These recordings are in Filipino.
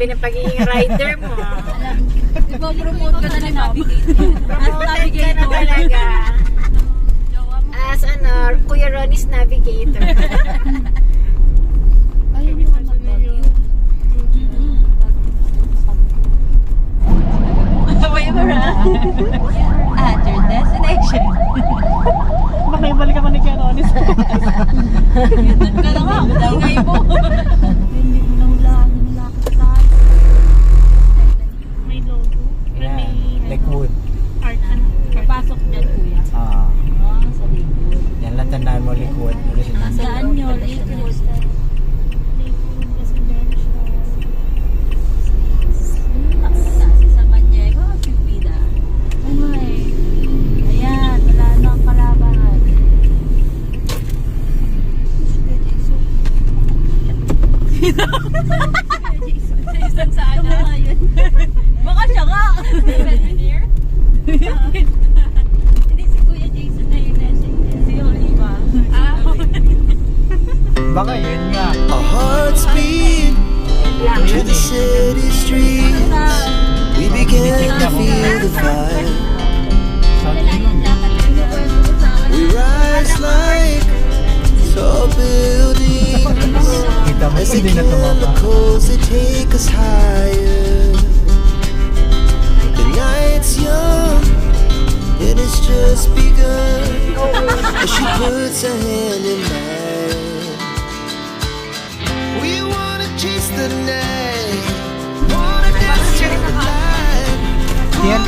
grabe na pagiging rider mo. ah. Ipo-promote ka na ni Navigator. Promoted ka na talaga. As ano, Kuya Ronnie's navigator. At your destination. Baka ibalik ako ni Kuya Ronnie's. Ka na nga, ingay mo.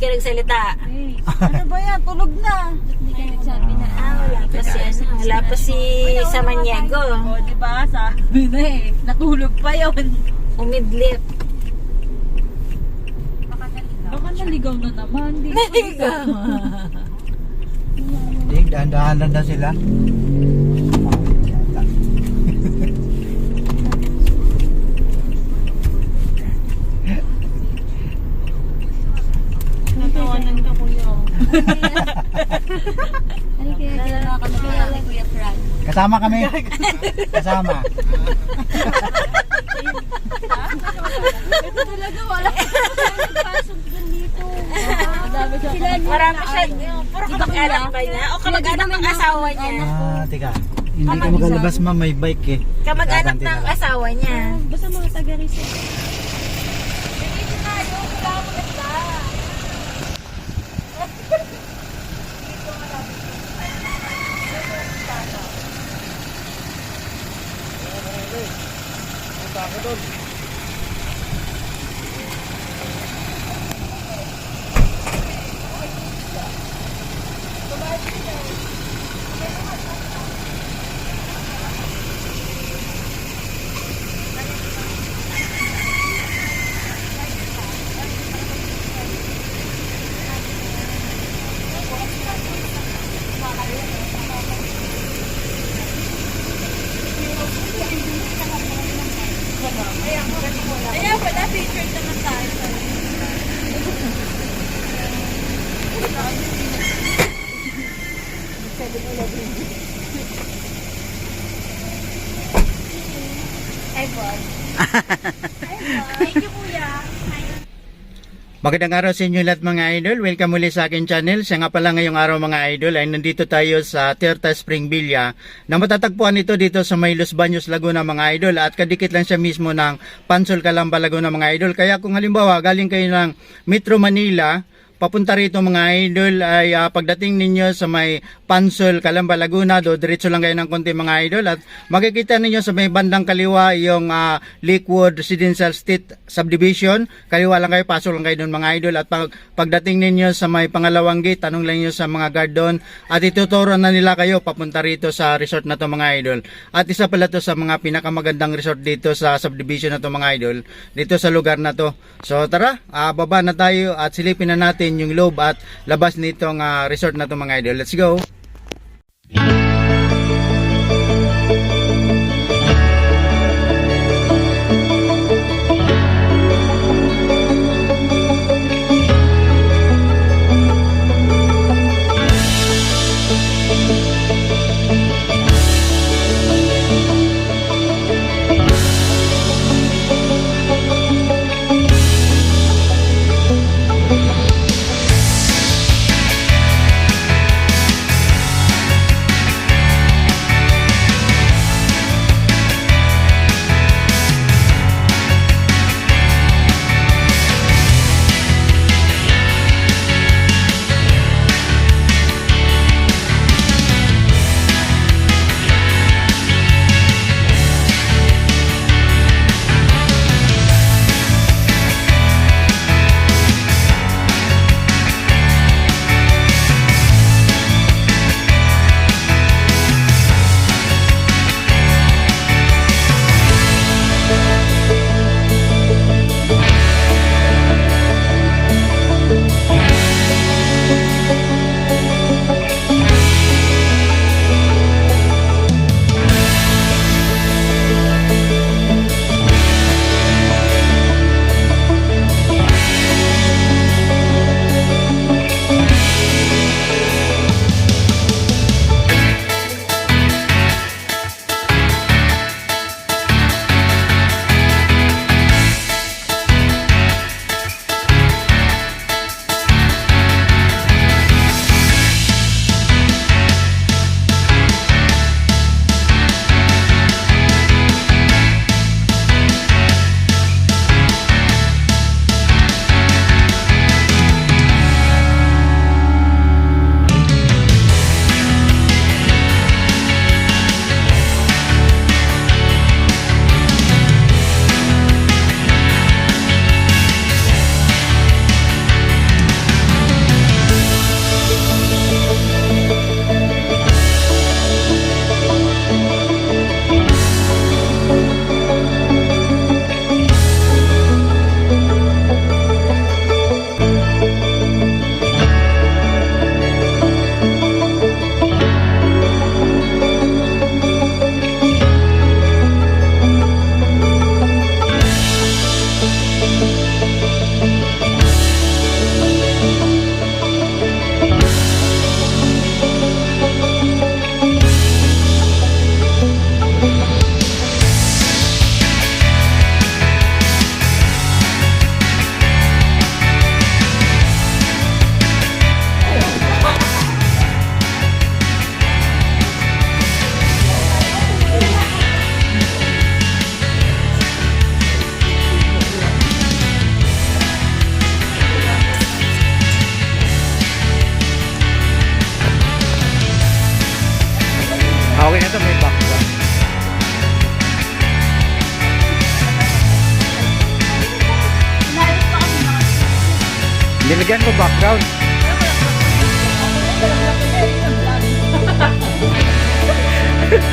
ka nagsalita. Ano ba yan? Tulog na. Hindi ka nagsabi na. Ah, wala pa si ano. Wala pa si Samaniego. O, di ba? Sabi na eh. Natulog pa yun. Umidlip. Baka naligaw na naman. Di Naligaw. Hindi, dahan-dahan lang na sila. Natawanan ka kuya. Ano kaya ginawa ka na kaya Kuya Fran? Kasama kami. Kasama. Ito talaga wala. Pasok dyan dito. Siya. Sila Marami siya. Puro kamag-anak ba niya? O kamag-anak ng asawa niya? Ah, teka. Hindi ka makalabas ma, may bike eh. Kamag-anak ng asawa niya. Basta mga taga-Rizal. Idol. Magandang araw sa inyo lahat mga idol. Welcome muli sa akin channel. Siya nga pala ngayong araw mga idol ay nandito tayo sa Tirta Spring Villa na matatagpuan ito dito sa May Los Baños, Laguna mga idol at kadikit lang siya mismo ng Pansol Calamba, Laguna mga idol. Kaya kung halimbawa galing kayo ng Metro Manila, papunta rito mga idol ay ah, pagdating ninyo sa may Pansol, Calamba, Laguna do diretso lang kayo ng konti mga idol. At makikita ninyo sa may bandang kaliwa yung ah, Lakewood Residential State Subdivision. Kaliwa lang kayo, pasok lang kayo doon mga idol. At pag, pagdating ninyo sa may pangalawang gate, tanong lang nyo sa mga guard doon at ituturo na nila kayo papunta rito sa resort na to mga idol. At isa pala to sa mga pinakamagandang resort dito sa subdivision na to mga idol dito sa lugar na to. So tara, ah, baba na tayo at silipin na natin yung loob at labas nitong ah, resort na to mga idol. Let's go ito may background. Nilagyan mo background. Thank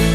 you.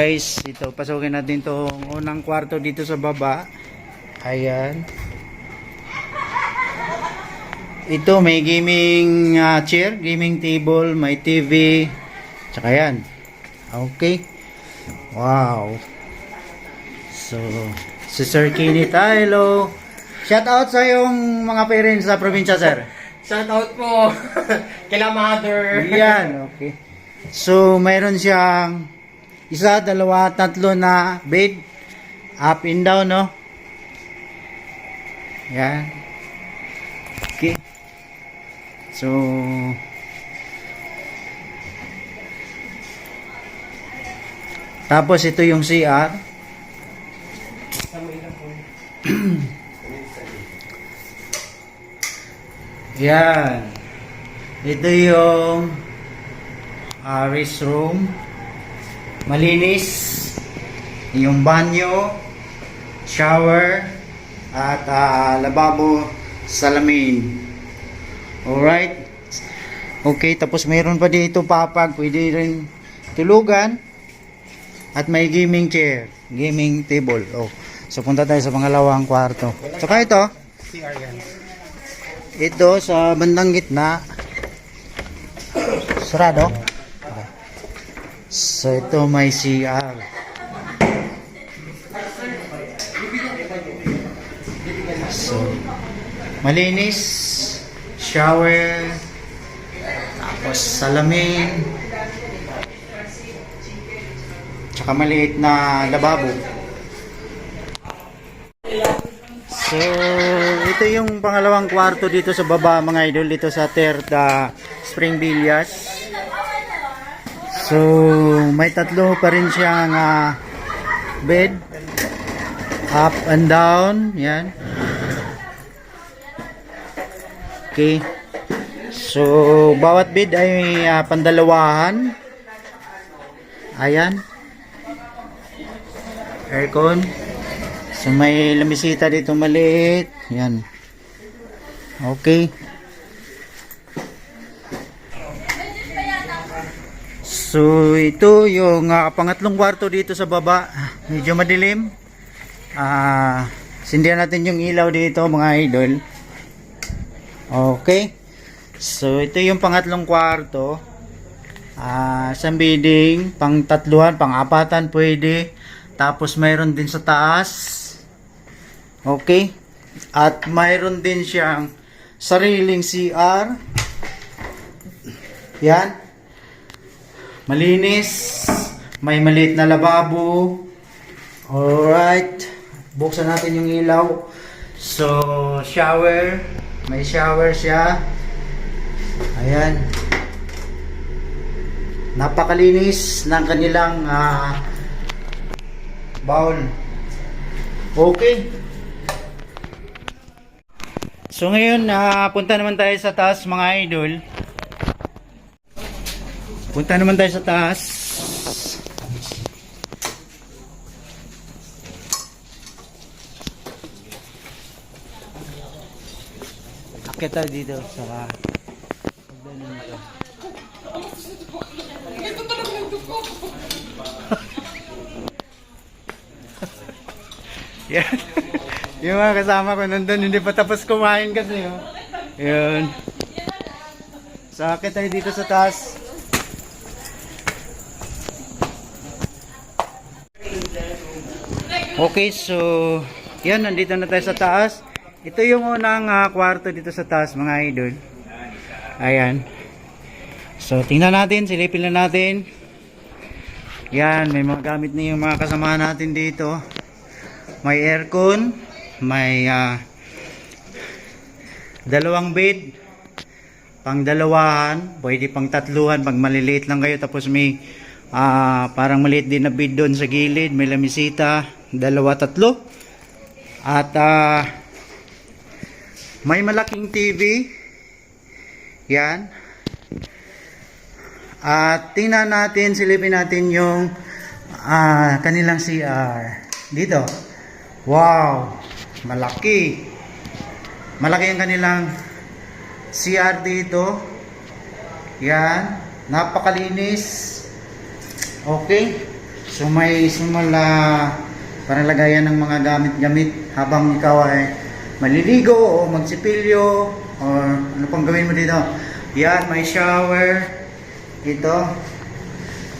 Guys, ito pasukin natin tong unang kwarto dito sa baba. Ayan. Ito may gaming ah, chair, gaming table, may TV. Tsaka yan. Okay. Wow. So, si Sir Kinit, hello. Shout out sa yung mga parents sa probinsya, sir. Shout out po kila mother. Yan, okay. So, mayroon siyang isa, dalawa, tatlo na bed. Up and down, no? Yan. Okay. So, tapos ito yung CR. Yan. Ito yung uh, restroom. Malinis. Yung banyo, shower, at ah, lababo, salamin. Alright. Okay, tapos mayroon pa dito papag. Pwede rin tulugan. At may gaming chair. Gaming table. Oh. So punta tayo sa pangalawang kwarto. Saka ito. Ito sa bandang gitna. Sarado? So ito may CR. So malinis, shower, tapos salamin, tsaka maliit na lababo. So, ito yung pangalawang kwarto dito sa baba mga idol dito sa Terta Spring Villas. So, may tatlo pa rin siyang ah, bed. Up and down. Yan. Okay. So, bawat bed ay may ah, pandalawahan. Ayan. Aircon. So may lamisita dito maliit. Yan. Okay. So ito yung ah, pangatlong kwarto dito sa baba. Medyo madilim. Ah, sindihan natin yung ilaw dito mga idol. Okay. So ito yung pangatlong kwarto. Ah, isang bidding, pang tatluhan, pwede. Tapos mayroon din sa taas. Okay? At mayroon din siyang sariling CR. Yan. Malinis. May maliit na lababo. Alright. Buksan natin yung ilaw. So, shower. May shower siya. Ayan. Napakalinis ng kanilang ah, bowl. Okay. So ngayon, ah, punta naman tayo sa taas mga idol. Punta naman tayo sa taas. Akit tayo dito sa nito. Yan. Yung mga kasama ko nandun, hindi pa tapos kumain kasi. Oh. Yun. Sa akin tayo dito sa taas. Okay, so yan, nandito na tayo sa taas. Ito yung unang ah, kwarto dito sa taas, mga idol. Ayan. So, tingnan natin, silipin na natin. Yan, may mga gamit na yung mga kasama natin dito. May aircon, may ah, dalawang bed, pang dalawahan, pwede pang tatluhan pag maliliit lang kayo tapos may ah, parang maliit din na bed doon sa gilid, may lamisita, dalawa tatlo. At ah, may malaking TV. Yan. At tingnan natin, silipin natin yung ah, kanilang CR. Dito. Wow! Malaki. Malaki ang kanilang CR dito. Yan. Napakalinis. Okay. So may simula para lagayan ng mga gamit-gamit habang ikaw ay maliligo o magsipilyo or ano pang gawin mo dito. Yan, may shower. Ito.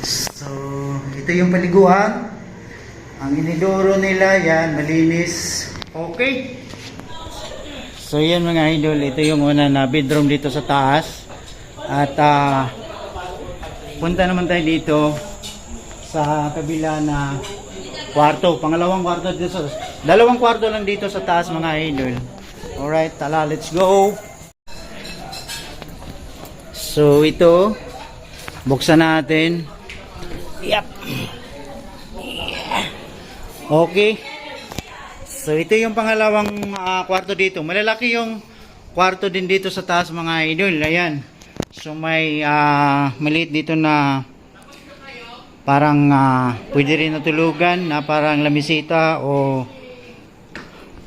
So, ito yung paliguan. Ang inidoro nila, yan, malinis. Okay. So yan mga idol, ito yung una na bedroom dito sa taas. At ah, punta naman tayo dito sa kabila na kwarto. Pangalawang kwarto dito sa dalawang kwarto lang dito sa taas mga idol. Alright, tala, let's go. So ito, buksan natin. Yep. Okay. So ito yung pangalawang ah, kwarto dito. Malalaki yung kwarto din dito sa taas mga idol. Ayan. So may ah, maliit dito na parang ah, pwede rin natulugan na parang lamisita o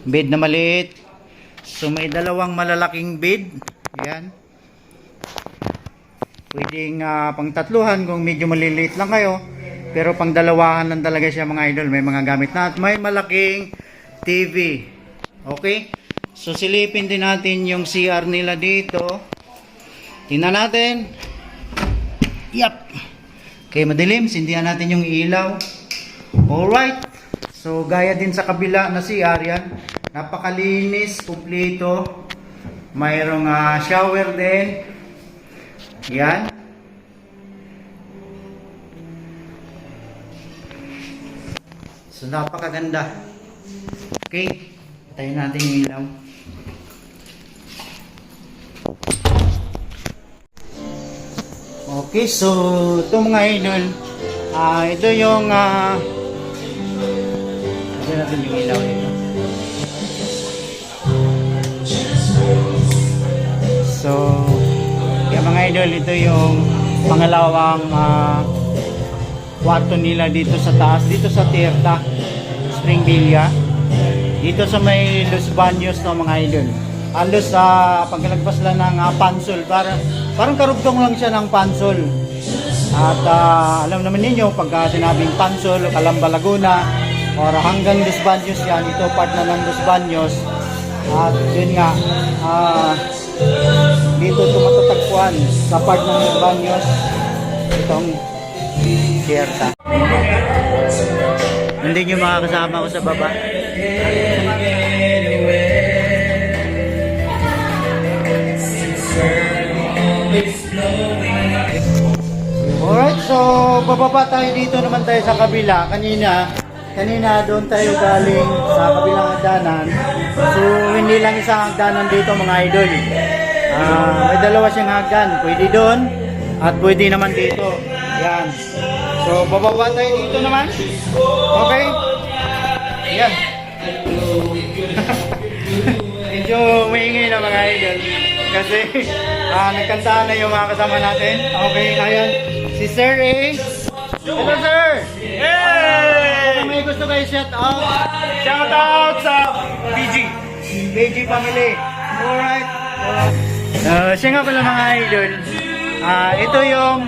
bed na maliit. So may dalawang malalaking bed. Ayan. Pwedeng ah, pang tatluhan kung medyo maliliit lang kayo. Pero pang dalawahan lang talaga siya mga idol. May mga gamit na at may malaking TV. Okay? So silipin din natin yung CR nila dito. Tingnan natin. Yap. Okay, madilim. Sindihan natin yung ilaw. Alright. So gaya din sa kabila na CR yan. Napakalinis, kumpleto. Mayroong ah, shower din. Yan. So napakaganda. Okay, tayo natin yung ilaw. Okay, so ito mga idol, ah ito yung ah ito natin yung ilaw dito. So, kaya mga idol, ito yung pangalawang ah, kwarto nila dito sa taas, dito sa Tirta, Spring Villa. Dito sa may Los Baños no mga idol. Halos sa pagkalagpas lang ng ah, Pansol, parang, parang karugtong lang siya ng Pansol. At ah, alam naman ninyo, pagka sinabing Pansol, Calamba, Laguna, or hanggang Los Baños yan, ito part na ng Los Baños. At yun nga, ah, dito tumatatagpuan sa part ng Los Baños, itong Sierta. Hindi nyo makakasama ko sa baba. Alright, so bababa tayo dito naman tayo sa kabila. Kanina, kanina doon tayo galing sa kabilang hagdanan. So hindi lang isang hagdanan dito mga idol. Ah, may dalawa siyang hagdan. Pwede doon at pwede naman dito. Yan. So bababa tayo dito naman. Okay? Yan. Medyo maingay na mga idol. Kasi ah, nagkantaan na yung mga kasama natin. Okay, ayan. Si Sir A. Hello sir! Hey! may gusto kayo shout out? Shout out sa BG. BG family. Alright. Uh, siya nga pala mga idol. Ah, ito yung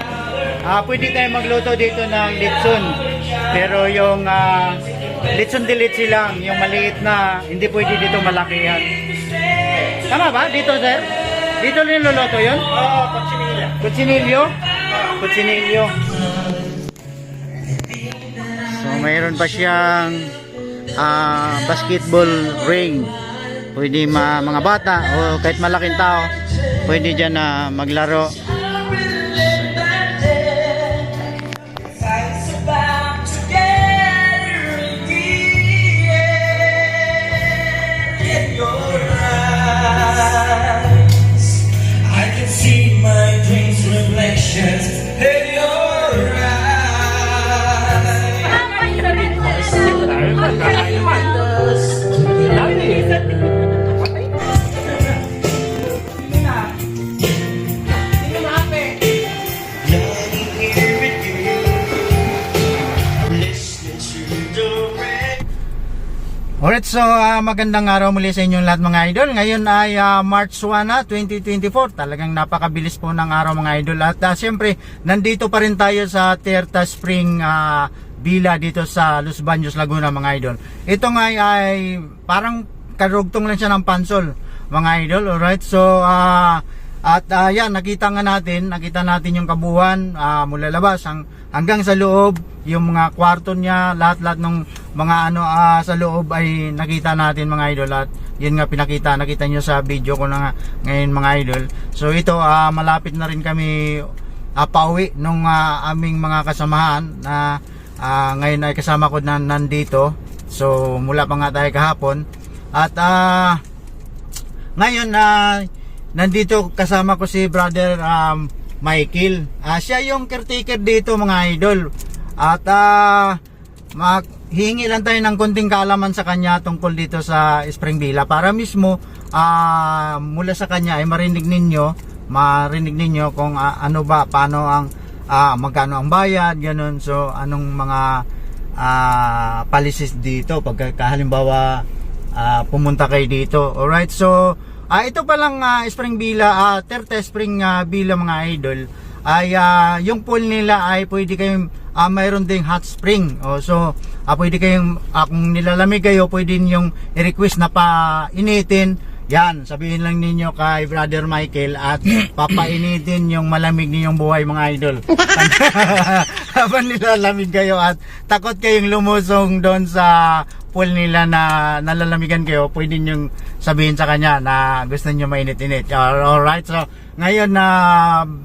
ah, pwede tayo magluto dito ng litson. Pero yung ah, litson dilitsi lang, yung maliit na, hindi pwede dito malakihan. Tama ba? Dito, sir? Dito rin luluto yun? Oo, kutsinilyo. Kutsinilyo? Kutsinilyo. So, mayroon pa siyang ah, basketball ring. Pwede ma mga bata o kahit malaking tao, pwede dyan na maglaro. chance. Alright, so ah, magandang araw muli sa inyong lahat mga idol. Ngayon ay ah, March 1 na, 2024. Talagang napakabilis po ng araw mga idol. At ah, siyempre, nandito pa rin tayo sa Terta Spring ah, Villa dito sa Los Baños, Laguna mga idol. Ito nga ay, ay parang karugtong lang siya ng pansol mga idol. Alright, so ah, at ah, yan, nakita nga natin, nakita natin yung kabuuan ah, mula labas hang, hanggang sa loob, yung mga kwarto niya, lahat-lahat ng mga ano ah, sa loob ay nakita natin mga idol at yun nga pinakita, nakita nyo sa video ko na nga ngayon mga idol. So ito, ah, malapit na rin kami uh, pauwi nung ah, aming mga kasamahan na ah, ngayon ay kasama ko na nandito. So mula pa nga tayo kahapon at ah ngayon na nandito kasama ko si brother um, Michael. Ah, siya yung caretaker dito mga idol. At ah maghingi lang tayo ng konting kaalaman sa kanya tungkol dito sa Spring Villa para mismo ah mula sa kanya ay marinig ninyo, marinig ninyo kung ah, ano ba paano ang ah, magkano ang bayad, ganun. So anong mga ah policies dito pagka halimbawa ah, pumunta kayo dito. Alright, so ah, ito pa lang ah, Spring Villa, ah, Terte Spring ah, Villa mga idol ay ah, yung pool nila ay pwede kayong ah, mayroon ding hot spring. Oh, so ah, pwede kayong ah, kung nilalamig kayo, pwede yung i-request na painitin. Yan, sabihin lang ninyo kay Brother Michael at papainitin yung malamig ninyong buhay mga idol. Habang nilalamig kayo at takot kayong lumusong doon sa pool nila na nalalamigan kayo, pwede nyo sabihin sa kanya na gusto nyo mainit-init. Alright, so ngayon na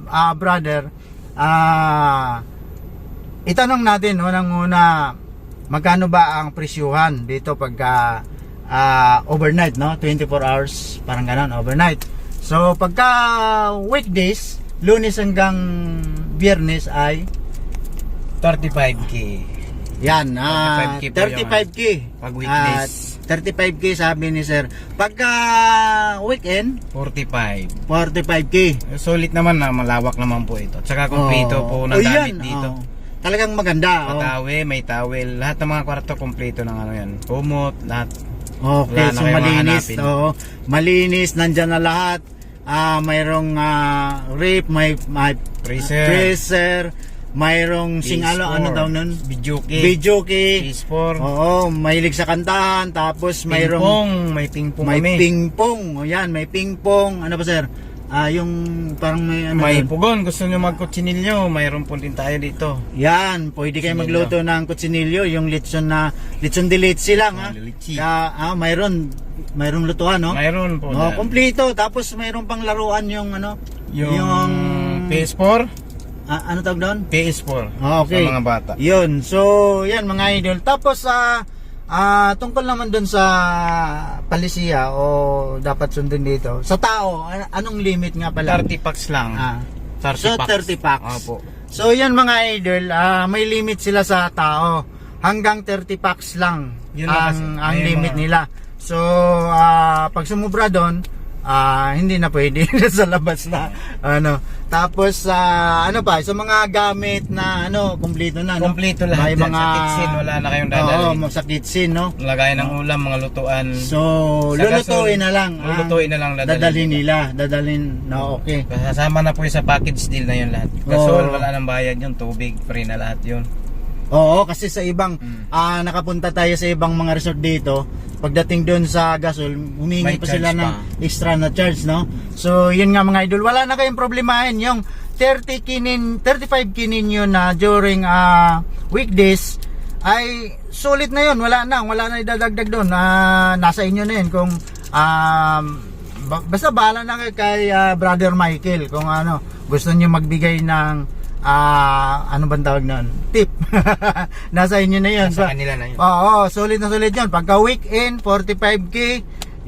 ah, brother, ah itanong natin unang-una magkano ba ang presyuhan dito pagka ah, overnight no 24 hours parang ganon overnight so pagka weekdays lunes hanggang biyernes ay 35k. yan ah 35K po yung, 35k pag weekdays. Ah, 35k sabi ni sir pagka weekend 45. 45k Solid naman na malawak naman po ito. Tsaka kompleto po ng Oh, gamit yan, dito. oh. talagang maganda oh. Matawe, may towel, lahat ng mga kwarto kompleto ng ano yan. Kumot, lahat. Okay, Wala so malinis. Oo. malinis, nandyan na lahat. Ah, mayroong ah, rip, may, may Freezer. freezer, mayroong sing PS4, ano, ano daw nun? Video key. Video key. PS4. Oo, mahilig sa kantahan, tapos mayroong Pingpong, may pingpong may kami. pingpong. O yan, may pingpong. Ano ba sir? Ah, yung parang may ano may pugon, gusto nyo magkutsinilyo, mayroon po din tayo dito. Yan, pwede kayo magluto ng kutsinilyo, yung litson na litson de leche lang ha. Oh, litsi. Kaya, ah, mayroon mayroong lutuan no? Mayroon po Oh, dyan. kompleto. Tapos mayroon pang laruan yung ano, Yung, PS4, ah, ano tawag doon? PS4 Ah, okay. sa mga bata. Yun. So, yan mga idol. Tapos sa ah tungkol naman doon sa palisiya o dapat sundin dito. Sa tao, an- anong limit nga pala? 30 packs lang. Ah. 30 So, packs. 30 packs. Opo. So, yan mga idol, ah, may limit sila sa tao. Hanggang 30 packs lang Yun ang, kasi. ang limit mga- nila. So, ah, pag sumubra doon, ah, hindi na pwede sa labas na ano. Tapos sa ano pa, sa mga gamit na ano, kumpleto na no. Kompleto lahat May mga Sa kitchen, wala na kayong dadalhin. Oo, sa kitchen no. Lagay ng ulam, mga lutuan. So, lulutuin na lang. ang lulutuin na lang, dadalhin dadalhin nila. Dadalhin na okay. Kasama na po yung sa package deal na yun lahat. Gasol, wala nang bayad yun. Tubig, free na lahat yun. Oo, kasi sa ibang Mm. ah, nakapunta tayo sa ibang mga resort dito. Pagdating doon sa gasol, humingi pa sila charge ng pa. extra na charge, no? So, yun nga mga idol, wala na kayong problemahin yung 30 kinin 35 kinin yun na during ah, weekdays ay sulit na yun, wala na, wala na idadagdag doon. Ah, nasa inyo na yun kung um, ba- basta bahala na kay, kay ah, Brother Michael kung ano, gusto niyo magbigay ng ah ano bang tawag noon? Tip. Nasa inyo na 'yon. Sa kanila na yun. Oo, solid na solid 'yon. Pagka weekend 45k,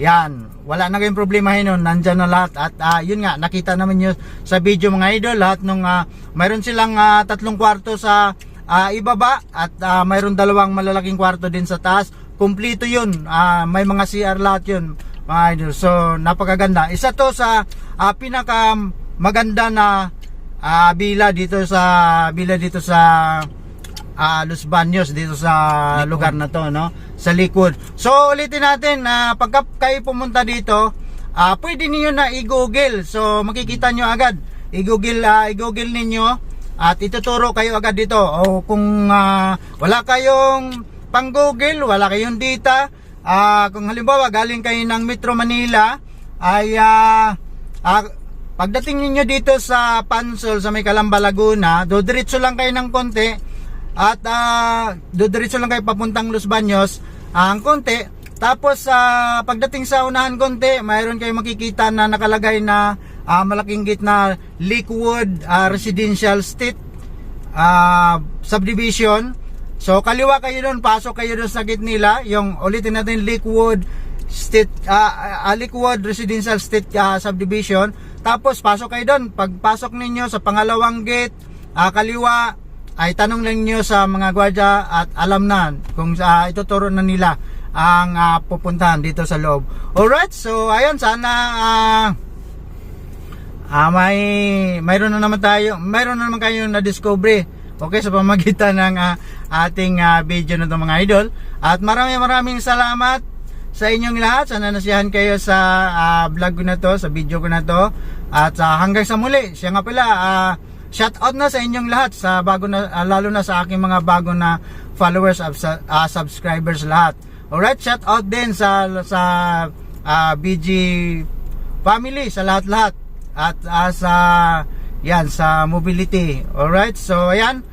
yan. Wala na kayong problemahin nun. Nandyan na lahat. At ah, yun nga, nakita naman nyo sa video mga idol. Lahat nung, ah, mayroon silang ah, tatlong kwarto sa ah, ibaba. At ah, mayroon dalawang malalaking kwarto din sa taas. Kumplito yun. Ah, may mga CR lahat yun. Mga idol. So, napakaganda. Isa to sa ah, pinaka maganda na ah, bila dito sa bila dito sa ah, Los Baños dito sa lugar na to no? Sa likod. So ulitin natin na pagka kayo pumunta dito ah, pwede niyo na i-google. So makikita nyo agad. I-google ah, i-google ninyo at ituturo kayo agad dito. O kung ah, wala kayong pang Google, wala kayong data, ah, kung halimbawa galing kayo ng Metro Manila, ay ah, ah, pagdating ninyo dito sa Pansol sa may Calamba Laguna, dodiretso lang kayo ng konti at ah, dodiretso lang kayo papuntang Los Baños ang konti. Tapos sa pagdating sa unahan konti, mayroon kayo makikita na nakalagay na ah, malaking gate na Lakewood ah, Residential State ah, Subdivision. So kaliwa kayo doon, pasok kayo doon sa gate nila, yung ulitin natin Lakewood State ah, Lakewood Residential State ah, Subdivision. Tapos pasok kayo doon. Pagpasok ninyo sa pangalawang gate, ah, kaliwa ay tanong lang niyo sa mga gwardiya at alam na kung sa ituturo na nila ang ah, pupuntahan dito sa loob. Alright, so ayun sana ah ah, may mayroon na naman tayo, mayroon na naman kayong na-discover okay sa pamagitan ng ah, ating ah, video na to mga idol. At maraming maraming salamat sa inyong lahat. Sana nasiyahan kayo sa ah, vlog ko na to, sa video ko na to. At ah, hanggang sa muli, siya nga pala, ah, shout out na sa inyong lahat sa bago na ah, lalo na sa aking mga bago na followers of ah, subscribers lahat. Alright, shout out din sa sa ah, BG family sa lahat-lahat at ah, sa yan sa mobility. Alright, so ayan.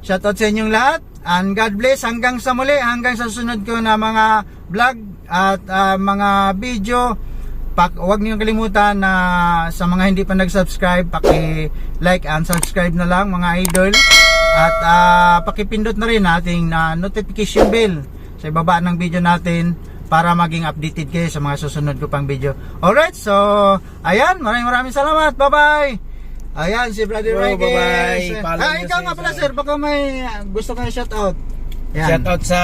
Shout out sa inyong lahat and God bless hanggang sa muli, hanggang sa sunod ko na mga vlog at ah, mga video. Pak, huwag niyo kalimutan na sa mga hindi pa nag-subscribe, paki-like and subscribe na lang mga idol. At ah, pakipindot na rin ating na notification bell sa ibaba ng video natin para maging updated kayo sa mga susunod ko pang video. Alright, so ayan, maraming maraming salamat. Bye-bye. Ayan si Brother Bro, Mikey. bye-bye. Ah, ikaw nga pala Sir. baka may gusto kayo shout out. Yan. Shoutout sa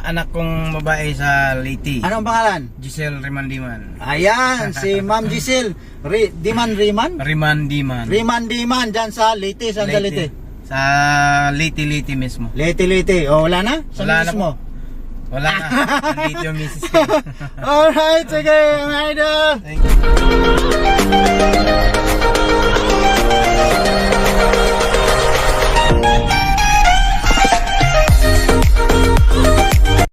anak kong babae sa Liti. Anong pangalan? Giselle Rimandiman. Ayan, si Ma'am Giselle. Ri- Diman Riman? Rimandiman. Riman Diman, dyan sa Liti, saan sa Liti? Sa Liti Liti mismo. Liti Liti. O, wala na? Saan Wala na mismo? Wala na. Nandito yung misis ko. Alright, sige, mga idol. Thank you.